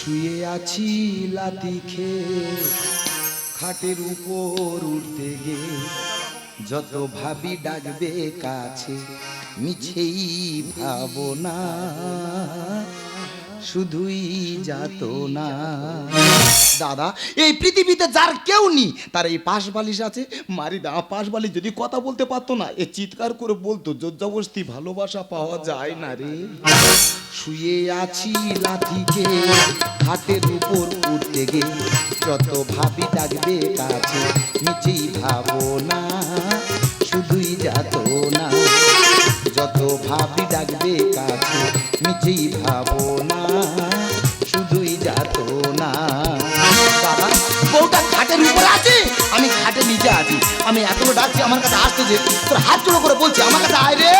শুয়ে আছি লাতি খেয়ে খাটের উপর উঠতে গে যত ভাবি ডাকবে কাছে মিছেই ভাবনা। শুধুই যাত না। দাদা, এই পৃথিবীতে যার কেউ তার এই পাশ বালিশ আছে। মারি দা, পাশ বালিশ যদি কথা বলতে পারতো না, এ চিৎকার করে বলতো ভালোবাসা পাওয়া যায় না রে। শুয়ে আছি লাঠিকে হাতের উপর উঠতে গে যত ভাবি ডাকবে কাছে নিচেই ভাবো না, শুধুই যাত না। যত ভাবি ডাকবে কাছে নিচেই ভাবো আমি এতগুলো ডাকছি, আমার কাছে আসতে যে তোর হাত জোড়ো করে বলছি, আমার কাছে আয় রে।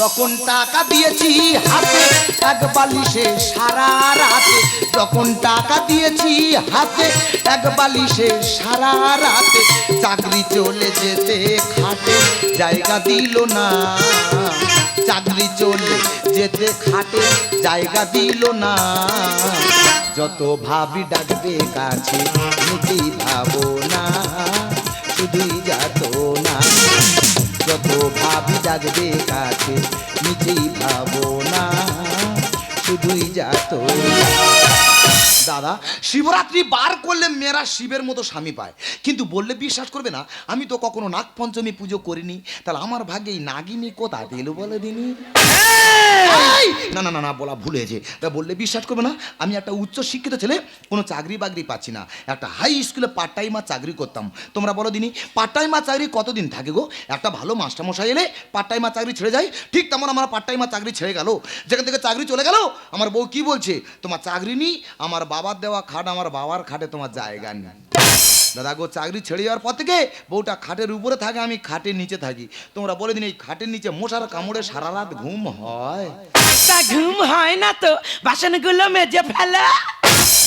যখন টাকা দিয়েছি হাতে, এক বালিশে সারা রাতে, যখন টাকা দিয়েছি হাতে, এক বালিশে সারা রাতে, চাকরি চলে যেতে খাটে, জায়গা দিল না। চাকরি চলে, যেতে খাটে জায়গা দিল না। যত ভাবি ডাকবে কাছে নিতে ভাবো না, শুধুই যাত না। যত ভাবি ডাকবে কাছে নিজেই ভাবো না, শুধুই যাত দাদা শিবরাত্রি বার করলে মেয়েরা শিবের মতো স্বামী পায়। কিন্তু বললে বিশ্বাস করবে না আমি তো কখনো নাগ পঞ্চমী পুজো করিনি। তাহলে আমার ভাগ্যে এই নাগিনী কোথা দিল বলে দিনি? না না না না বলা ভুল হয়েছে। তা বললে বিশ্বাস করবে না আমি একটা উচ্চ শিক্ষিত ছেলে কোনো চাকরি বাকরি পাচ্ছি না। একটা হাই স্কুলে পার্ট টাইমার চাকরি করতাম। তোমরা বলো দিনই পার্ট টাইমার চাকরি কতদিন থাকে গো? একটা ভালো মাস্টারমশাই এলে পার্ট টাইমার চাকরি ছেড়ে যায়? ঠিক তেমন আমার পার্ট টাইমার চাকরি ছেড়ে গেল। যেখান থেকে চাকরি চলে গেল আমার বউ কি বলছে? তোমার চাকরি নি আমার বাবার দেওয়া খাট আমার বাবার খাটে তোমার জায়গা নেই। দাদা গো চাকরি ছেড়ে যাওয়ার পর থেকে বউটা খাটের উপরে থাকে আমি খাটের নিচে থাকি। তোমরা বলে দিন এই খাটের নিচে মশার কামড়ে সারা রাত ঘুম হয়? তা ঘুম হয় না তো বাসনগুলো মেজে ফেলে।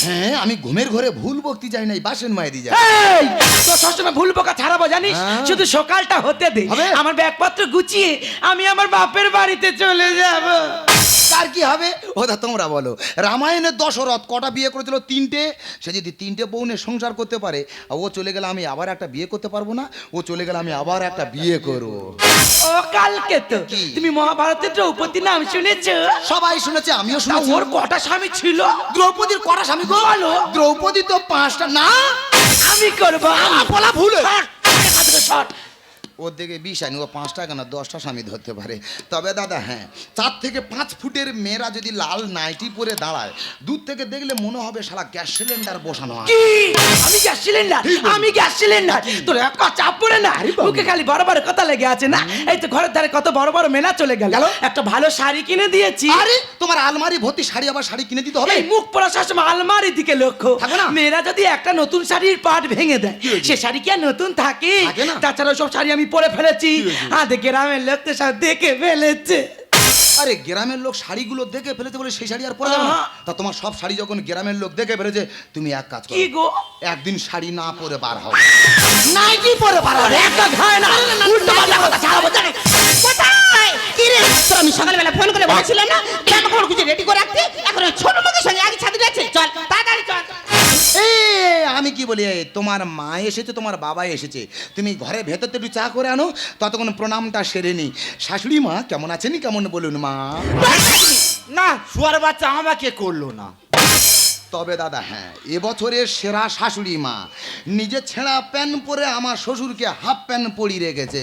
হ্যাঁ আমি ঘুমের ঘরে ভুল বকতে যাই নাই বাসন মায়েরি যাই এই, তো সবসময় ভুল বোকা ছাড়াবো জানিস? হ্যাঁ। শুধু সকালটা হতে দে। হবে? আমার ব্যাগপত্র গুছিয়ে আমি আমার বাপের বাড়িতে চলে যাব। তার কি হবে? ওটা তোমরা বলো। রামায়ণের দশরথ কটা বিয়ে করেছিল? তিনটে। সে যদি তিনটে বউ নিয়ে সংসার করতে পারে ও চলে গেলে আমি আবার একটা বিয়ে করতে পারব না ও চলে গেলে আমি আবার একটা বিয়ে করব। ও কালকে তো কি? তুমি মহাভারতের দ্রৌপদী নাম শুনেছো? সবাই শুনেছে আমিও তা শুনেছি। ওর কটা স্বামী ছিল? দ্রৌপদীর কটা স্বামী গো? বলো। দ্রৌপদী তো পাঁচটা। না! আমি করব। আমি। বলা ভুল। থেকে সর। ওর দিকে বিষ আনি ও পাঁচটা কেন দশটা স্বামী ধরতে পারে। তবে দাদা হ্যাঁ চার থেকে পাঁচ ফুটের মেয়েরা যদি লাল নাইটি পরে দাঁড়ায় দূর থেকে দেখলে মনে হবে সারা গ্যাস সিলিন্ডার বসানো আমি গ্যাস সিলিন্ডার? আমি গ্যাস সিলিন্ডার? তোর এক চাপ পড়ে না? মুখে খালি বড় বড় কথা লেগে আছে না? এই তো ঘরের ধারে কত বড় বড় মেলা চলে গেল? একটা ভালো শাড়ি কিনে দিয়েছি। আরে তোমার আলমারি ভর্তি শাড়ি আবার শাড়ি কিনে দিতে হবে? মুখ পড়া সবসময় আলমারির দিকে লক্ষ্য। না? মেয়েরা যদি একটা নতুন শাড়ির পাট ভেঙে দেয় সে শাড়ি কি আর নতুন থাকে? থাকে তাছাড়া সব শাড়ি আমি পরে ফেলেছি? হাতে গ্রামের লোক তো সব দেখে ফেলেছে। আরে গ্রামের লোক শাড়িগুলো দেখে ফেলেছে বলে সেই শাড়ি আর পরে যাবে না? তা তোমার সব শাড়ি যখন গ্রামের লোক দেখে ফেলেছে তুমি এক কাজ কি গো? একদিন শাড়ি না পরে বার হও। নাইটি পরে পারো একটা খায় না। উল্টো পাল্টা কথা ছাড়াবো জানে কোথায়? কি রে? তোর আমি সকালবেলা ফোন করে বলেছিলাম না? জামা কাপড় কিছু রেডি করে রাখতে। এখন ছোট মুখের সঙ্গে আগে ছাদে যাচ্ছে। চল তাড়াতাড়ি চল। এই আমি কি বলি এই, তোমার মা এসেছে তোমার বাবা এসেছে। তুমি ঘরে ভেতর থেকে একটু চা করে আনো ততক্ষণ প্রণামটা সেরে নি। শাশুড়ি মা কেমন আছেন কেমন বলুন মা? না শুয়ার বাচ্চা আমাকে করল না। তবে দাদা হ্যাঁ এবছরের সেরা শাশুড়ি মা। নিজে ছেঁড়া প্যান্ট পরে আমার শ্বশুরকে হাফ প্যান্ট পরিয়ে রেখেছে।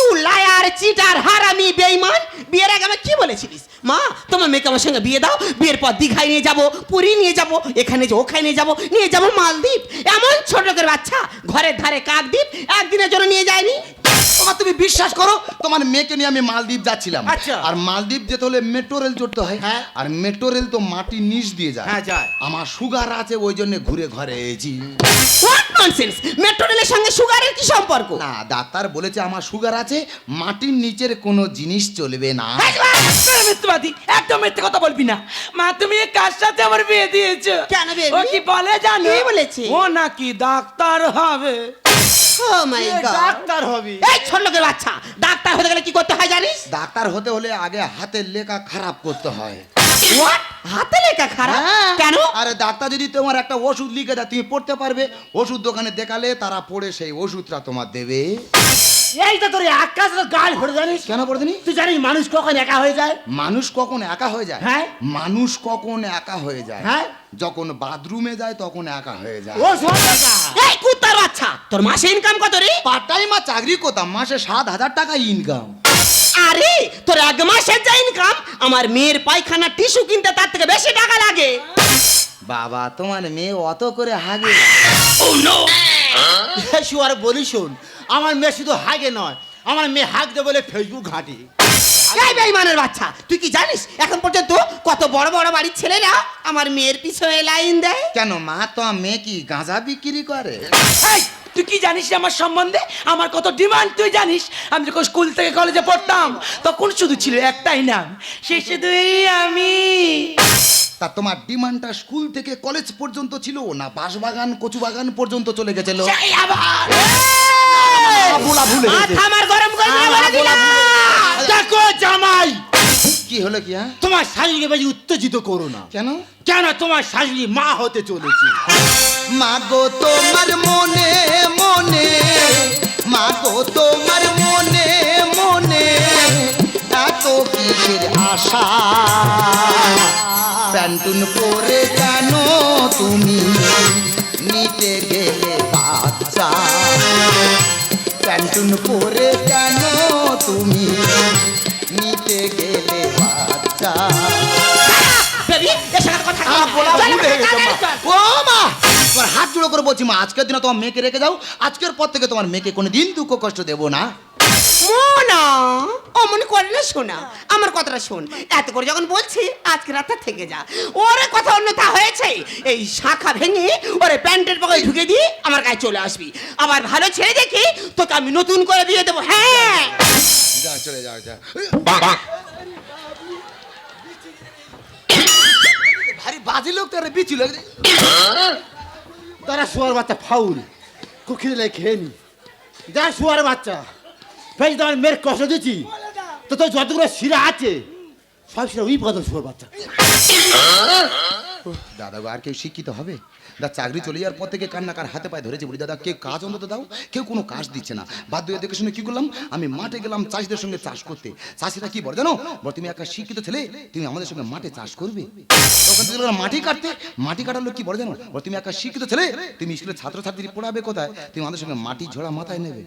ইউ লায়ার চিটার হারামি বেইমান বিয়ের আগে আমাকে কি বলেছিলিস? মা, তোমার মেয়েকে আমার সঙ্গে বিয়ে দাও, বিয়ের পর দীঘায় নিয়ে যাব, পুরী নিয়ে যাব, এখানে যে ওখানে নিয়ে যাব নিয়ে যাব মালদ্বীপ। এমন ছোট লোকের বাচ্চা, ঘরের ধারে কাকদ্বীপ, একদিনের জন্য নিয়ে যায়নি তোমার তুমি বিশ্বাস করো তোমার মেয়েকে নিয়ে আমি মালদ্বীপ যাচ্ছিলাম। আচ্ছা। আর মালদ্বীপ যেতে হলে মেট্রো রেল চড়তে হয়। হ্যাঁ। আর মেট্রো রেল তো মাটির নিচ দিয়ে যায়। হ্যাঁ, যায়। আমার সুগার আছে ওই জন্য ঘুরে ঘরে এসেছি। ননসেন্স মেট্রো রেলের সঙ্গে সুগারের কি সম্পর্ক? না ডাক্তার বলেছে আমার সুগার আছে মাটির নিচের কোনো জিনিস চলবে না। একদম মিথ্যাবাদী একদম মিথ্যে কথা বলবি না। মা তুমি কার সাথে আমার বিয়ে দিয়েছ? কেন বিয়ে ও কি বলে জানো? কে বলেছে? ও নাকি ডাক্তার হবে। ও মাই গড ডাক্তার হবি? এই ছোট লোকের বাচ্চা ডাক্তার হতে গেলে কি করতে হয় জানিস? ডাক্তার হতে হলে আগে হাতের লেখা খারাপ করতে হয়। হোয়াট হাতে লেখা খারাপ? হ্যাঁ। কেন? আরে ডাক্তার যদি তোমার একটা ওষুধ লিখে দেয় তুমি পড়তে পারবে। ওষুধ দোকানে দেখালে তারা পড়ে সেই ওষুধটা তোমার দেবে। এই তো তোর আকাশ গাল ভরে জানিস? কেন পড়তেনি তুই জানিস মানুষ কখন একা হয়ে যায়? মানুষ কখন একা হয়ে যায়? হ্যাঁ। মানুষ কখন একা হয়ে যায়? হ্যাঁ। যখন বাথরুমে যায় তখন একা হয়ে যায়। ও এই কুত্তার বাচ্চা তোর মাসে ইনকাম কত রে? পার্ট টাইম আর চাকরি করতাম মাসে সাত হাজার টাকা ইনকাম আরে তোর এক মাসের যা ইনকাম আমার মেয়ের পায়খানা টিস্যু কিনতে তার থেকে বেশি টাকা লাগে। বাবা তোমার মেয়ে অত করে হাগে শুয়ার বলি শোন আমার মেয়ে শুধু হাগে নয় আমার মেয়ে হাগতে বলে ফেসবুক ঘাঁটি। এই বেইমানের বাচ্চা তুই কি জানিস? এখন পর্যন্ত কত বড় বড় বাড়ির ছেলেরা আমার মেয়ের পিছনে লাইন দেয়? কেন মা তোমার মেয়ে কি গাঁজা বিক্রি করে? এই, তুই কি জানিস রে আমার সম্বন্ধে? আমার কত ডিমান্ড তুই জানিস? আমি যখন স্কুল থেকে কলেজে পড়তাম তখন শুধু ছিল একটাই নাম সে শুধু এই আমি। তা তোমার ডিমান্ডটা স্কুল থেকে কলেজ পর্যন্ত ছিল না বাঁশবাগান কচু বাগান পর্যন্ত চলে গেছিল? আমার গরম। দেখো জামাই! কি হলো কি হ্যাঁ? তোমার শাশুড়িকে বেশি উত্তেজিত করো না। কেন? কেন তোমার শাশুড়ি মা হতে চলেছে? মাগো তোমার মনে মনে মাগো তোমার মনে মনে এত কিসের আশা? প্যান্টুন পরে কেন তুমি? নিতে গেলে বাচ্চা। প্যান্টুন পরে কেন তুমি? নিতে গেলে বাচ্চা। ও মা! তোমার হাত জোড়ো করে বলছি মা আজকের দিনে তোমার মেয়েকে রেখে যাও। আজকের পর থেকে তোমার মেয়েকে কোনো দিন দুঃখ কষ্ট দেবো না। মোনা অমন করে না শোনা। আমার কথাটা শোন। এত করে যখন বলছি আজকে রাতটা থেকে যা। ওরে কথা অন্যথা হয়েছে। এই শাখা ভেঙে ওরে প্যান্টের পকেটে ঢুকে দিয়ে আমার গায়ে চলে আসবি। আবার ভালো ছেড়ে দেখি তোকে আমি নতুন করে দিয়ে দেবো। হ্যাঁ। যা চলে যাও যা। ভারী বাজে লোক তার বিচি লোক। তারা শুয়ার বাচ্চা ফাউল। কুকিয়ে লেগে খেয়ে নি। যা শুয়ার বাচ্চা। বেশ তোমার মেয়ের কষ্ট দিচ্ছি। তো তোর যতগুলো শিরা আছে সব শিরা উই পাতা শুয়ার বাচ্চা দাদা আর কেউ শিক্ষিত হবে? দা চাকরি চলে যাওয়ার পর থেকে কান্নাকার হাতে পায়ে ধরেছে বলি দাদা কেউ কাজ অন্তত দাও কেউ কোনো কাজ দিচ্ছে না। বাধ্য হয়ে দেখে শুনে কি করলাম? আমি মাঠে গেলাম চাষিদের সঙ্গে চাষ করতে। চাষিরা কি বলে জানো? বল তুমি একটা শিক্ষিত ছেলে তুমি আমাদের সঙ্গে মাঠে চাষ করবে? তখন থেকে মাটি কাটতে মাটি কাটার লোক কি বলে জানো? বল তুমি একটা শিক্ষিত ছেলে তুমি স্কুলে ছাত্রছাত্রী পড়াবে কোথায়? তুমি আমাদের সঙ্গে মাটি ঝোড়া মাথায় নেবে।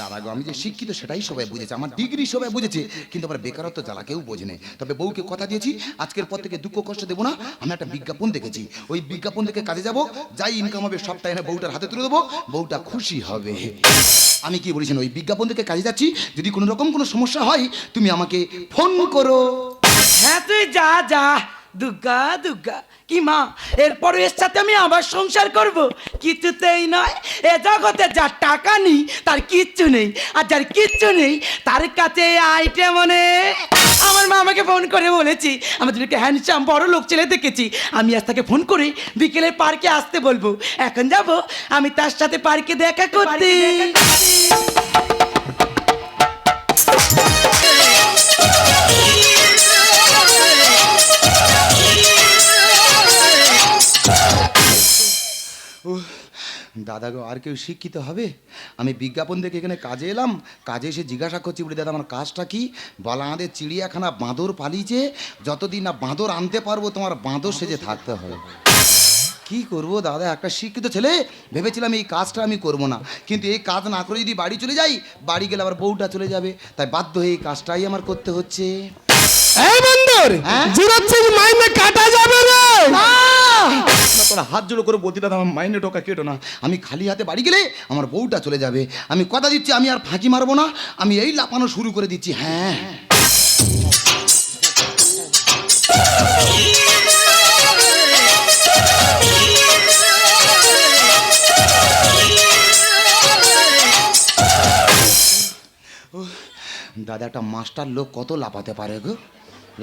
দাদা গো, আমি যে শিক্ষিত সেটাই সবাই বুঝেছে, আমার ডিগ্রি সবাই বুঝেছে, কিন্তু আবার বেকারত্ব জ্বালা কেউ বোঝেনি তবে বউকে কথা দিয়েছি, আজকের পর থেকে দুঃখ কষ্ট দেবো না, আমি একটা বিজ্ঞাপন দেখেছি। ওই বিজ্ঞাপন দেখে কাজে যাব, যাই ইনকাম হবে সবটা এনে বউটার হাতে তুলে দেবো, বউটা খুশি হবে। আমি কি বলেছি ওই বিজ্ঞাপন দেখে কাজে যাচ্ছি, যদি কোনো রকম কোনো সমস্যা হয়, তুমি আমাকে ফোন করো। হ্যাঁ তুই যা যা। দুর্গা দুর্গা কি মা? এরপরে এর সাথে আমি আবার সংসার করব? কিছুতেই নয়। এ জগতে যার টাকা নেই, তার কিচ্ছু নেই। আর যার কিচ্ছু নেই, তার কাছে আইটেম মনে। আমার মা আমাকে ফোন করে বলেছি আমাদের একটু হ্যান্ডসাম বড় লোক ছেলে দেখেছি। আমি আজ তাকে ফোন করে বিকেলে পার্কে আসতে বলব। এখন যাব, আমি তার সাথে পার্কে দেখা করতে। দাদা গো আর কেউ শিক্ষিত হবে? আমি বিজ্ঞাপন দেখে এখানে কাজে এলাম। কাজে এসে জিজ্ঞাসা করছি বলি দাদা আমার কাজটা কি? বলা আমাদের চিড়িয়াখানা বাঁদর পালিয়েছে। যতদিন না বাঁদর আনতে পারব তোমার বাঁদর সেজে থাকতে হবে। কি করব দাদা? একটা শিক্ষিত ছেলে? ভেবেছিলাম এই কাজটা আমি করব না। কিন্তু এই কাজ না করে যদি বাড়ি চলে যাই বাড়ি গেলে আবার বউটা চলে যাবে। তাই বাধ্য হয়ে এই কাজটাই আমার করতে হচ্ছে। এই বন্ধুর হ্যাঁ? জিরোচ্ছিস মাইনে কাটা যাবে রে। তোরা হাত জোড়ো করে বলতে দাদা আমার মাইনে টোকা কেটো না। আমি খালি হাতে বাড়ি গেলে আমার বউটা চলে যাবে। আমি কথা দিচ্ছি আমি আর ফাঁকি মারবো না। আমি এই লাপানো শুরু করে দিচ্ছি হ্যাঁ। দাদা একটা মাস্টার লোক কত লাপাতে পারে গো?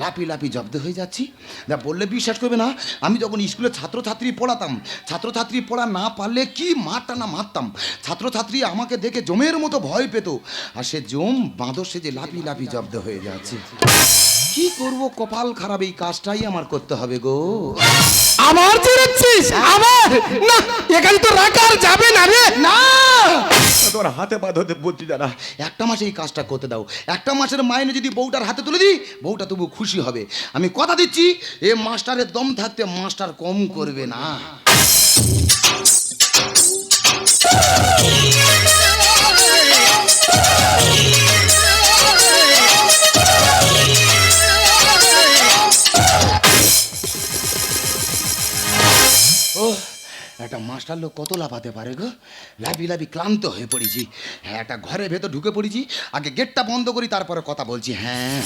লাপি লাপি জব্দ হয়ে যাচ্ছি। না, বললে বিশ্বাস করবে না। আমি যখন স্কুলে ছাত্রছাত্রী পড়াতাম, ছাত্রছাত্রী পড়া না পারলে কি মারটা না মারতাম? ছাত্রছাত্রী আমাকে দেখে জমের মতো ভয় পেত। আর সে জম বাঁধর সে যে লাপি লাপি জব্দ হয়ে যাচ্ছে। কি করব? কপাল খারাপ এই কাজটাই আমার করতে হবে গো। আমার চিড়েছিস আমার? না এখানে তো রাখার যাবে না রে। না! তোমার হাতে পা ধরতে বলছি দাদা একটা মাসে এই কাজটা করতে দাও। একটা মাসের মাইনে যদি বউটার হাতে তুলে দিই বউটা তবু খুশি হবে। আমি কথা দিচ্ছি এ মাস্টারের দম থাকতে মাস্টার কম করবে না। ও একটা মাস্টার লোক কত লাফাতে পারে গো? লাফি লাভি ক্লান্ত হয়ে পড়েছি। হ্যাঁ একটা ঘরের ভেতর ঢুকে পড়েছি। আগে গেটটা বন্ধ করি, তারপরে কথা বলছি। হ্যাঁ।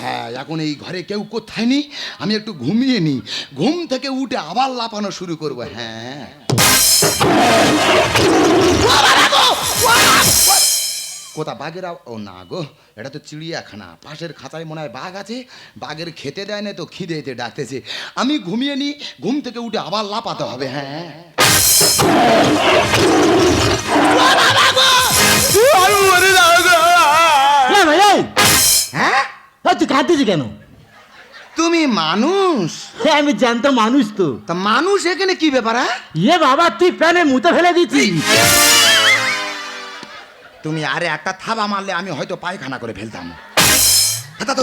হ্যাঁ এখন এই ঘরে কেউ কোথায় নি আমি একটু ঘুমিয়ে নি ঘুম থেকে উঠে আবার লাফানো শুরু করব। হ্যাঁ। কোথা বাঘের ও না গো এটা তো চিড়িয়াখানা। পাশের খাঁচায় মনে হয় বাঘ আছে বাঘের খেতে দেয় না তো খিদেতে ডাকতেছে। আমি ঘুমিয়ে নি ঘুম থেকে উঠে আবার লাপাতে হবে হ্যাঁ। হ্যাঁ? তুই কাঁদতেছি কেন? তুমি মানুষ? হ্যাঁ আমি জানতো মানুষ তো। তা মানুষ এখানে কি ব্যাপার হ্যাঁ? ইয়ে বাবা তুই প্যানে মুতে ফেলে দিচ্ছিস তুমি আরে একটা থাবা মারলে আমি হয়তো পায়খানা করে ফেলতাম তা,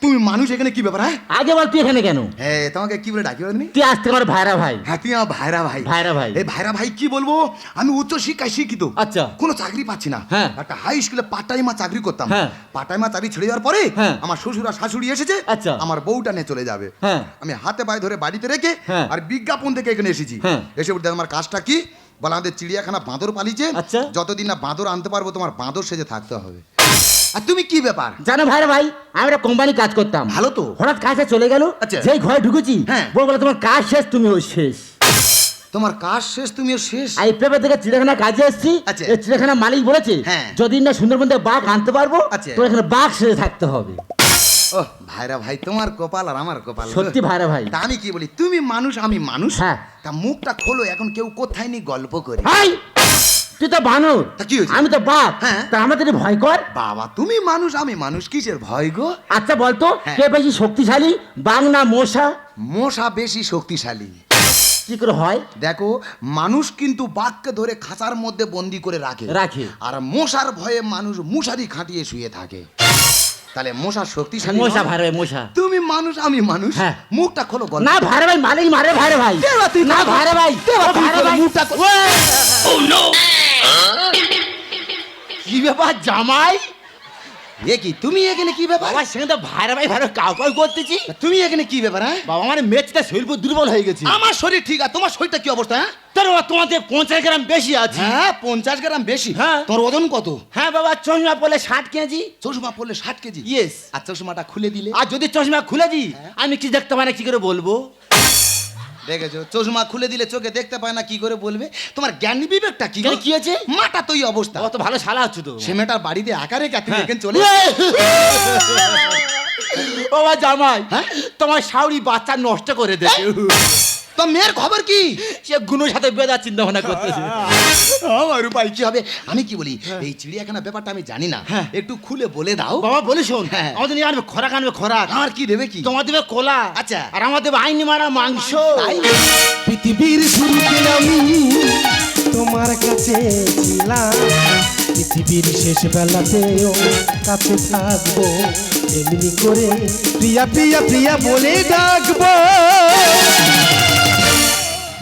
তুমি মানুষ এখানে কি ব্যাপার হ্যাঁ আগে বল তুই এখানে কেন হ্যাঁ তোমাকে কি বলে ডাকি বলো তুমি তুই আসতে আমার ভাইরা ভাই হ্যাঁ তুই আমার ভাইরা ভাই ভাইরা ভাই। এই ভাইরা ভাই কি বলব আমি উচ্চ শিক্ষায় শিক্ষিত আচ্ছা। কোনো চাকরি পাচ্ছি না হ্যাঁ। একটা হাই স্কুলে পার্ট টাইমা চাকরি করতাম হ্যাঁ। পার্ট চাকরি ছেড়ে যাওয়ার পরে হ্যাঁ। আমার শ্বশুর আর শাশুড়ি এসেছে আচ্ছা। আমার বউটা নিয়ে চলে যাবে হ্যাঁ। আমি হাতে পায়ে ধরে বাড়িতে রেখে হ্যাঁ। আর বিজ্ঞাপন থেকে এখানে এসেছি হ্যাঁ। এসে উঠতে আমার কাজটা কি বলে আমাদের চিড়িয়াখানা বাঁদর পালিছে আচ্ছা। যতদিন না বাঁদর আনতে পারব তোমার বাঁদর সেজে থাকতে হবে আর তুমি কি ব্যাপার জানো ভাই ভাই আমি একটা কোম্পানি কাজ করতাম ভালো তো। হঠাৎ কাজে চলে গেল আচ্ছা। যেই ঘরে ঢুকেছি হ্যাঁ। বউ বলে তোমার কাজ শেষ তুমিও শেষ তোমার কাজ শেষ তুমিও শেষ এই পেপার থেকে চিড়িয়াখানা কাজে এসেছি আচ্ছা। চিড়িয়াখানা মালিক বলেছে হ্যাঁ। যদি না সুন্দরবন থেকে বাঘ আনতে পারব আচ্ছা। তো এখানে বাঘ সেজে থাকতে হবে ও ভাইরা ভাই তোমার কপাল আর আমার কপাল। সত্যি ভাইরা ভাই। তা আমি কি বলি তুমি মানুষ আমি মানুষ? হ্যাঁ। তা মুখটা খোলো এখন কেউ কোথায় নি গল্প করে? হাই তুই তো বানর? আমি তো বাঘ হ্যাঁ। তা আমাদের ভয় কর। বাবা তুমি মানুষ আমি মানুষ কিসের ভয় গো? আচ্ছা বলতো হ্যাঁ। কে বেশি শক্তিশালী বাঘ না মশা? মশা বেশি শক্তিশালী। কি করে হয়? দেখো মানুষ কিন্তু বাঘকে ধরে খাঁচার মধ্যে বন্দি করে রাখে। রাখে। আর মশার ভয়ে মানুষ মশারি খাটিয়ে শুয়ে থাকে। তাহলে মশা শক্তিশালী মশা ভাই ভাই মশা। তুমি মানুষ আমি মানুষ। হ্যাঁ। মুখটা খোলো গল্প না ভাইরা ভাই মালিক মারে ভাই দেবা তুই না ভাই। ভাই তুই ভাই। মুখটা খোলো। কি ব্যাপার জামাই? এ কি তুমি এখানে কি ব্যাপার? বাবার সঙ্গে তো ভাইরা ভাই ভাইরা কাউ কাউ করতেছি তুমি এখানে কি ব্যাপার হ্যাঁ? বাবা মানে মেচটা শরীর পুরো দুর্বল হয়ে গেছে। আমার শরীর ঠিক আছে তোমার শরীরটা কি অবস্থা হ্যাঁ? তোর তোমাদের পঞ্চাশ গ্রাম বেশি আছে। হ্যাঁ পঞ্চাশ গ্রাম বেশি। হ্যাঁ। তোর ওজন কত? হ্যাঁ বাবা চশমা পড়লে ষাট কেজি। চশমা পড়লে ষাট কেজি? Yes. আর চশমাটা খুলে দিলে? আর যদি চশমা খুলে দিই আমি কি দেখতে না কি করে বলব? দেখেছ? চশমা খুলে দিলে চোখে দেখতে পায় না কি করে বলবে? তোমার জ্ঞান বিবেকটা কি? কি আছে মাটা তো এই অবস্থা। অত ভালো শালা আছো তো। সে মেয়েটার বাড়িতে আকারে কাতে দেখেন হ্যাঁ। চলে ও জামাই হ্যাঁ? তোমার শাউরি বাচ্চা নষ্ট করে দেবে। তো মেয়ের খবর কি? সে গুনোর সাথে বেদার চিন্তা ভাবনা করতেছে। আমার উপায় কি হবে? আমি কি বলি? এই চিড়িয়াখানা ব্যাপারটা আমি জানি না। হ্যাঁ। একটু খুলে বলে দাও। বাবা বলি শোন। হ্যাঁ। আমাদের নিয়ে আনবে খোরাক আনবে খোরাক। আমার কি দেবে কি? তোমার দেবে কোলা। আচ্ছা। আর আমার দেবে আইনি মারা মাংস। পৃথিবীর শুরুতে আমি তোমার কাছে ছিলাম। পৃথিবীর শেষ বেলাতেও কাছে থাকব। এমনি করে প্রিয়া প্রিয়া প্রিয়া বলে ডাকবো।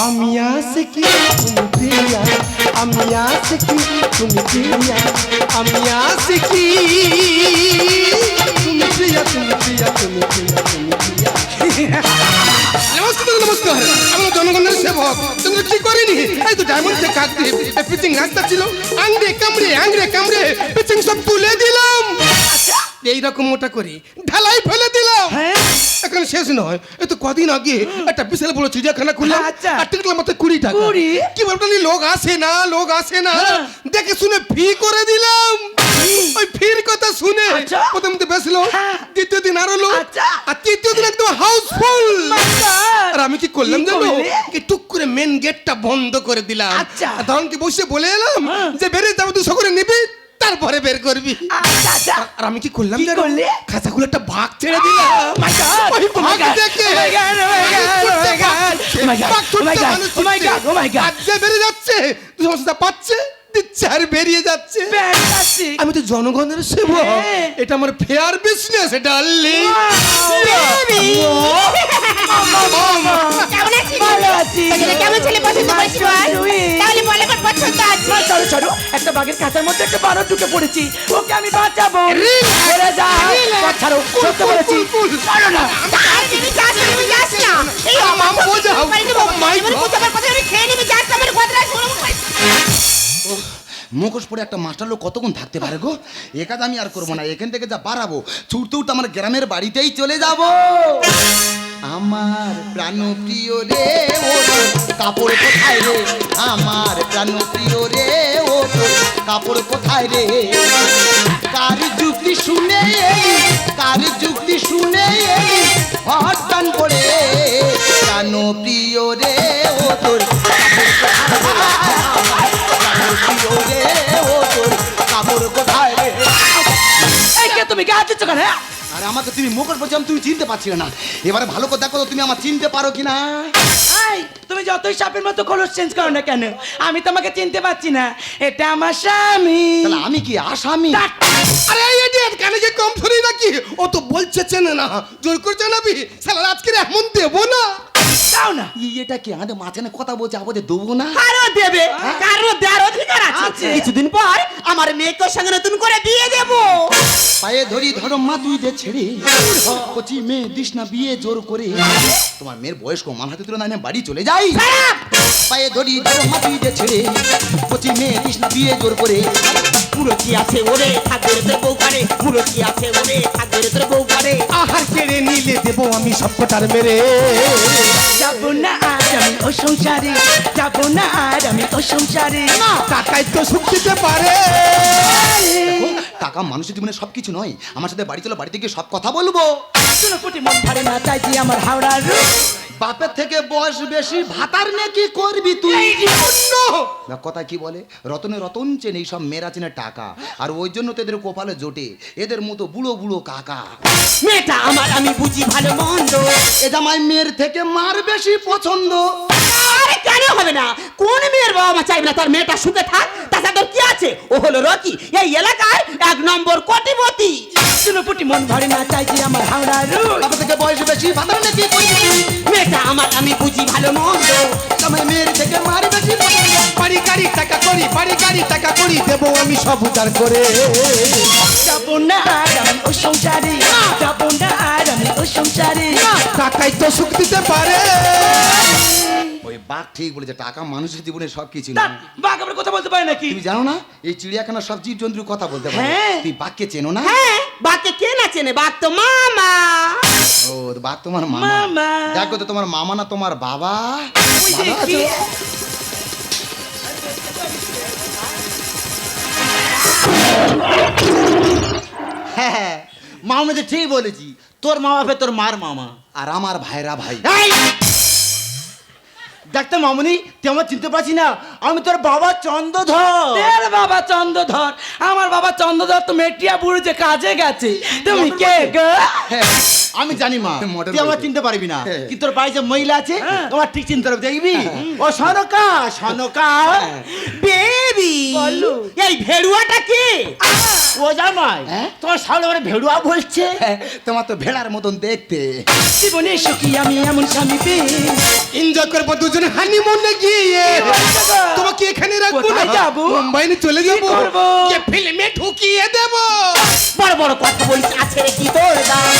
আমি আশিকি তুমি প্রিয়া? আমি আশিকি তুমি প্রিয়া? আমি আশিকি তুমি প্রিয়া তুমি প্রিয়া তুমি প্রিয়া তুমি প্রিয়া। নমস্কার নমস্কার। আমার জনগণের সেবক। তুমি কি করিনি? এই তো ডায়মন্ড থেকে কাটতে পিচিং রাস্তা ছিল। আংরে কামড়ে আংরে কামড়ে পিচিং সব তুলে দিলাম। এইরকম মোটা করে ঢালাই ফেলে দিলাম। হ্যাঁ। শেষ নয় এই তো কদিন আগে একটা বিশাল বড় চিড়িয়াখানা খুললাম আচ্ছা। আর টিকিটের মাত্র কুড়ি টাকা কুড়ি? কি বলতো লোক আসে না লোক আসে না হ্যাঁ। দেখে শুনে ফি করে দিলাম ওই ফির কথা শুনে আচ্ছা। প্রথম তো বেশ লোক হ্যাঁ। দ্বিতীয় দিন আরও লোক আচ্ছা। আর তৃতীয় দিন একদম হাউসফুল My God! আর আমি কি করলাম কি জানো করলে? কি টুক করে মেন গেটটা বন্ধ করে দিলাম আচ্ছা। আর ধরনকে বসে বলে এলাম হ্যাঁ। যে বেরিয়ে যাব তুই সকলে নিবি তারপরে বের করবি। আর আমি কি করলাম করলে? খাঁচাগুলো একটা ভাগ ছেড়ে দিলাম Oh Oh! Oh! আর যে বেরিয়ে যাচ্ছে সমস্ত পাচ্ছে দিচ্ছে আর বেরিয়ে যাচ্ছে। আমি তো জনগণের সেবক। হ্যাঁ। এটা আমার ফেয়ার বিজনেস ডার্লিং ছেলে কেমন ছেলে পছন্দ করিস. তাহলে বলে আমার পছন্দ আছে। চলো চলো। একটা বাঘের কাঁচার মধ্যে একটা বারো ঢুকে পড়েছি। ওকে আমি বাঁচাবো। সরে যা। ছাড়ো। সত্য বলেছি। চলো না। এই আমার বোঝাও। God. বোঝাবার কথা আমি খেয়ে নিবি, যাস আমার কথাটা শোনো। মুখোশ পরে একটা মাস্টার লোক কতক্ষণ থাকতে পারে গো? এ কাজ আমি আর করব না, এখান থেকে যা বাড়াবো, ছুটতে উঠতে আমার গ্রামের বাড়িতেই চলে যাব। আমার প্রাণ প্রিয় রে ও কাপড় কোথায় রে? আমার প্রাণ প্রিয় রে ও কাপড় কোথায় রে? কার যুক্তি শুনে, কার যুক্তি শুনে হঠান পড়ে। প্রাণ রে ও তোর কেন হ্যাঁ? আরে আমাকে তুমি মুখের পর্যন্ত তুমি চিনতে পারছিলে না। এবারে ভালো করে দেখো তো তুমি আমার চিনতে পারো কি না তুমি যতই সাপের মতো কলস চেঞ্জ করো না কেন আমি তোমাকে চিনতে পারছি না। এটা আমার স্বামী। তাহলে আমি কি আসামি? আরে এই ইডিয়েট কানে যে কম ফুরি নাকি? ও তো বলছে চেনে না। জোর করে জানাবি সালা আজকে এমন দেবো না। দাও না। ই- এটা কি? আমাদের মাঝখানে কথা বলছে আবার দেবো না? আরও দেবে কারও দেওয়ার অধিকার আছে। কিছুদিন পর আমার মেয়েকে সঙ্গে নতুন করে বিয়ে দেবো। পায়ে ধরি ধরো মা তুই দে ছেড়ে। কচি মেয়ে দিস না বিয়ে জোর করে। তোমার মেয়ের বয়স কম আমার হাতে তুলে না বাড়ি চলে যাই। পায়ে ধরি ধরো মা তুই দে ছেড়ে। কচি মেয়ে দিস না বিয়ে জোর করে। পুরো কি আছে ওরে থাকবে তোর বউ করে পুরো। কি আছে ওরে থাকবে তোর বউ করে আহার কেড়ে নিলে দেবো আমি সবকটার মেরে যাব না আর আমি ও সংসারে যাব না আর আমি ও সংসারে। টাকায় তো সুখ দিতে পারে। দেখো, টাকা মানুষের জীবনে সবকিছু নয়। আমার সাথে বাড়ি চলো বাড়িতে গিয়ে সব কথা বলব। শুনো কোটি মন ভরে না চাইছি আমার হাওড়ার বাপের থেকে বয়স বেশি ভাতার নে কি করবি তুই? কথা কি বলে? রতনে রতন চেন এই সব মেয়েরা চেনে টাকা। আর ওই জন্য তো এদের কপালে জোটে। এদের মতো বুড়ো বুড়ো কাকা। মেয়েটা আমার আমি বুঝি ভালো মন্দ। এ জামাই মেয়ের থেকে মার বেশি পছন্দ। আরে কেন হবে না? কোন মেয়ের বাবা মা চাইবে না তার মেয়েটা সুখে থাক? তাছাড়া কি আছে? ও হলো রকি। এই এলাকায় এক নম্বর কোটিপতি। শুনো মন ভরে না চাইছি আমার হাওড়া রু আমার থেকে বয়স বেশি ভালো নে কি করবি তুই মেয়েটা আমার আমি বুঝি ভালো মন্দ। তোমার মেয়ের থেকে বাড়ি গাড়ি টাকা করি বাড়ি গাড়ি টাকা করি দেবো আমি সব উদার করে। যাব না আর আমি ও সংসারে যাব না আর আমি ও সংসারে। টাকায় তো সুখ দিতে পারে। ওই বাঘ ঠিক বলেছে টাকা মানুষের জীবনে সবকিছু তা, না বাঘ আবার কথা বলতে পারে নাকি? তুমি জানো না এই চিড়িয়াখানা সব জীব জন্তুর কথা বলতে পারে। হ্যাঁ। তুই বাঘকে চেনো না? হ্যাঁ বাকে কে না চেনে? বাক তো মামা। ও বাঘ তোমার মামা। মামা। দেখো তো তোমার মামা না তোমার বাবা? হ্যাঁ মামা তো ঠিক বলেছি। তোর মা বাপে তোর মার মামা আর আমার ভাইরা ভাই। দেখতে মামনি তুই আমার চিনতে পারছি না আমি তোর বাবা চন্দ্রধর। তের বাবা চন্দ্রধর? আমার বাবা চন্দ্রধর তো মেটিয়া বুড়ো যে কাজে গেছে। তুমি কে গো? হ্যাঁ, আমি জানি মা তুই আমার চিনতে পারবি না হ্যাঁ। কি তোর বাড়িতে মহিলা আছে তোমার ঠিক চিনতে পারবি দেখবি? ও সনকা সনকা বেবি। বলো। এই ভেড়ুয়াটা কে? ও জামাই হ্যাঁ? তোমার সামনে আমার ভেড়ুয়া বলছে? হ্যাঁ, তোমার তো ভেড়ার মতন দেখতে। জীবনে সুখী আমি এমন স্বামী পেয়ে এনজয় করব দুজনে হানিমুনে গিয়ে। তোমাকে এখানে রাখব না? যাব? মুম্বাই চলে যাব? যে ফিল্মে ঢুকিয়ে দেবো। বড় বড় কথা বলিস আছে কি তোর দাম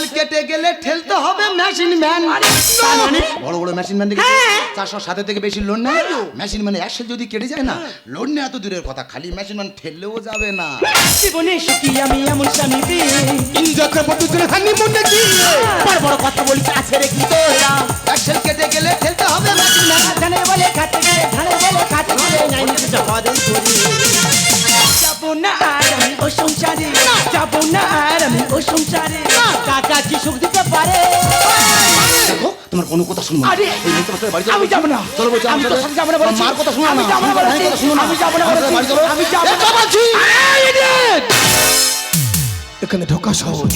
সেল কেটে গেলে ঠেলতে হবে মেশিন ম্যান মানে? বড় বড় মেশিন ম্যান দেখে হ্যাঁ। চারশো সাথে থেকে বেশি লোন নেয় মেশিন ম্যান একসাথে যদি কেটে যায় না লোন নেওয়া এত দূরের কথা খালি মেশিন ম্যান ঠেললেও যাবে না জীবনে সুখী আমি এমন স্বামী পেয়ে ইঞ্জয় দুজনে হানি মন নাকি বড় বড় কথা বলিস আছে রে কি তোরা একসেল কেটে গেলে ঠেলতে হবে মেশিন ম্যান ধানে বলে খাতে গেলে ধানে বলে খাতে গেলে নাই নিতে যাবাদের করি যাব না আর আমি ও সংসারে যাব না আর আমি ও সংসারে কাকা কি সুখ দিতে পারে দেখো তোমার কোনো কথা শুনব। আরে, এই বাড়ি আমি। যাব না। চলো বলছি আমি তোর সাথে যাব না বলেছি। মার কথা শুনো আমি যাব না বলেছি। আমি যাব না বলেছি। আমি যাব না। বলছি। এখানে ঢোকা সহজ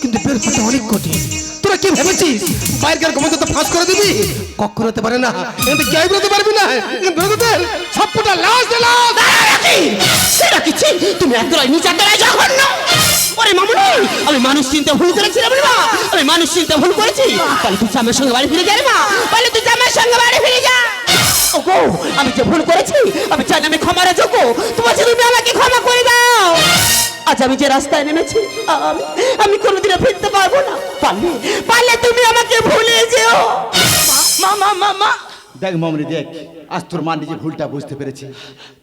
কিন্তু বের হতে অনেক কঠিন। তোরা কি ভেবেছিস? বাইরের গমন তো ফাঁস করে দিবি? কক্ষ হতে পারে না। এখানে কে বেরোতে পারবি না। বেরোতে সব ফুটা লাশ দে, লাশ। সেটা কি? ছি? তুমি একদলাই নিচে একদলাই জঘন্য। ওরে মামুনি, আমি মানুষ চিনতে ভুল করেছিলাম রে মা আমি মানুষ চিনতে ভুল করেছি। তাহলে তুই জামের সঙ্গে বাড়ি ফিরে যা রে মা। তাহলে তুই জামের সঙ্গে বাড়ি ফিরে যা। ওগো, আমি যে ভুল করেছি, আমি চাই না আমি ক্ষমার যোগ্য। তোমার যদি তুমি আমাকে ক্ষমা করে দাও। আজ আমি যে রাস্তায় নেমেছি, আমি কোনোদিনও ফিরতে পারব না। পারলে পারলে তুমি আমাকে ভুলে যেও। মা মা মা মা। দেখ মামনি, দেখ, আজ তোর মা নিজে ভুলটা বুঝতে পেরেছে।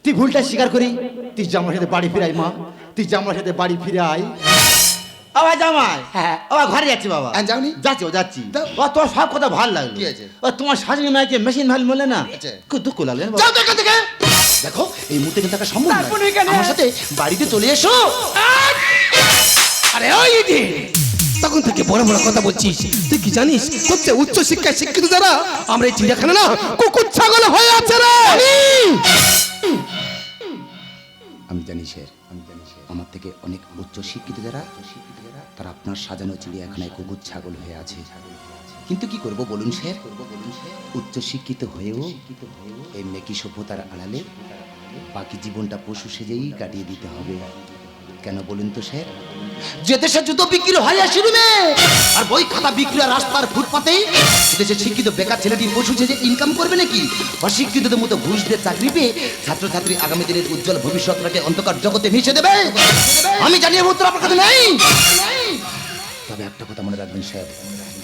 তুই ভুলটা স্বীকার করি, তুই জামার সাথে বাড়ি ফিরাই, মা। তুই জামার সাথে বাড়ি ফিরে আয় আবার জামাই। হ্যাঁ। আবার ঘরে যাচ্ছি বাবা। হ্যাঁ, যাওনি? যাচ্ছি ও যাচ্ছি। ও তোমার সব কথা ভালো লাগল। কি আছে? ও তোমার শাশুড়ি মেশিন ভালো বললে না? খুব দুঃখ লাগল যাও দেখো এই মুহূর্তে কিন্তু থাকা সম্ভব তারপরে আমার সাথে বাড়িতে চলে এসো। আরে ওই তখন থেকে বড় বড় কথা বলছিস। তুই কি জানিস সবচেয়ে উচ্চ শিক্ষায় শিক্ষিত যারা আমরা এই চিড়িয়াখানা না কুকুর ছাগল হয়ে আছে রে। আমি জানি স্যার। আমি জানি স্যার। আমার থেকে অনেক উচ্চ শিক্ষিত যারা, তারা আপনার সাজানো চিড়িয়াখানায় কুকুর, ছাগল হয়ে আছে। কিন্তু কি করব বলুন, স্যার? উচ্চ শিক্ষিত হয়েও এই মেকি সভ্যতার আড়ালে বাকি জীবনটা পশু সেজেই কাটিয়ে দিতে হবে। কেন বলুন তো স্যার? যে দেশে জুতো বিক্রি হয় শিরুমে আর বই খাতা বিক্রি আর রাস্তার ফুটপাতে দেশে শিক্ষিত বেকার ছেলেটি পশু যে ইনকাম করবে নাকি? অশিক্ষিতদের মতো ঘুষ দিয়ে চাকরি পেয়ে ছাত্রছাত্রী আগামী দিনের উজ্জ্বল ভবিষ্যৎটাকে অন্ধকার জগতে মিশে দেবে? আমি জানি উত্তর আপনার কাছে নেই। তবে একটা কথা মনে রাখবেন সাহেব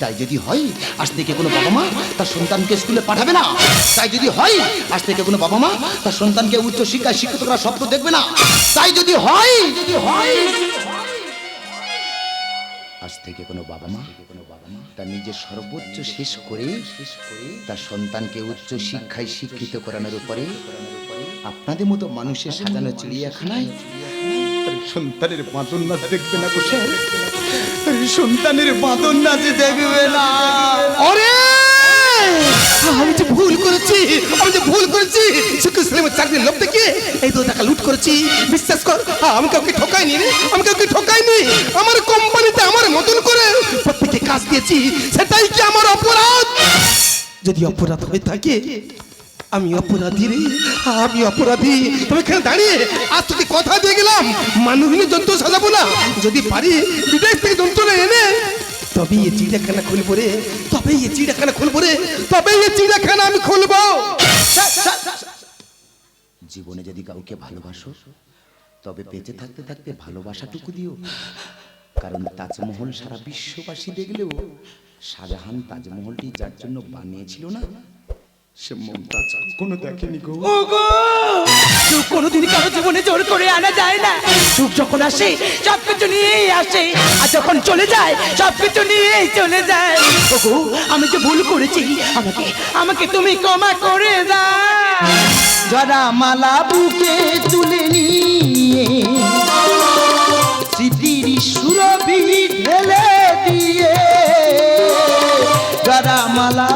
তাই যদি হয়, আজ থেকে কোনো বাবা মা তার সন্তানকে স্কুলে পাঠাবে না। তাই যদি হয়, আজ থেকে কোনো বাবা মা তার সন্তানকে উচ্চ শিক্ষায় শিক্ষিত করার স্বপ্ন দেখবে না। তাই যদি হয় যদি হয় আজ থেকে কোনো বাবা মা কোনো বাবা মা তার নিজের সর্বোচ্চ শেষ করে শেষ করে তার সন্তানকে উচ্চ শিক্ষায় শিক্ষিত করানোর উপরে আপনাদের মতো মানুষের সাজানো চিড়িয়াখানায় সন্তানের নাচ দেখবে না কোষে সন্তানের বাঁধন নাচ দেখবে না। ওরে আমি যে ভুল করেছি, আমি যে ভুল করেছি শিক্ষক ছেলেমের চাকরির লোভ দেখিয়ে এই তো টাকা লুট করেছি। বিশ্বাস কর, আমি কাউকে ঠকাইনি রে, আমি কাউকে ঠকাইনি। আমার কোম্পানিতে আমার মতন করে প্রত্যেকে কাজ দিয়েছি, সেটাই কি আমার অপরাধ? যদি অপরাধ হয়ে থাকে আমি অপরাধী রে, আমি অপরাধী। তুমি এখানে দাঁড়িয়ে আজ তোকে কথা দিয়ে গেলাম। মানুষগুলো যন্ত্র সাজাবো না। যদি পারি, বিদেশ থেকে যন্ত্র এনে তবে এই চিড়িয়াখানা খুলবো রে। তবে এই চিড়িয়াখানা খুলবো রে। তবে এই চিড়িয়াখানা আমি খুলবো। জীবনে যদি কাউকে ভালোবাসো, তবে বেঁচে থাকতে থাকতে ভালোবাসাটুকু দিও। কারণ তাজমহল সারা বিশ্ববাসী দেখলেও শাহজাহান তাজমহলটি যার জন্য বানিয়েছিল না সে মমতাজ কোনো দেখেনি গো। সুখ কোনোদিন কারও জীবনে জোর করে আনা যায় না। সুখ যখন আসে সব কিছু নিয়েই আসে। আর যখন চলে যায় সব কিছু নিয়েই চলে যায়। ওগো আমি যে ভুল করেছি আমাকে আমাকে তুমি ক্ষমা করে দাও। জরা মালা বুকে তুলে নিয়ে স্মৃতির সুরভি ঢেলে দিয়ে জরা মালা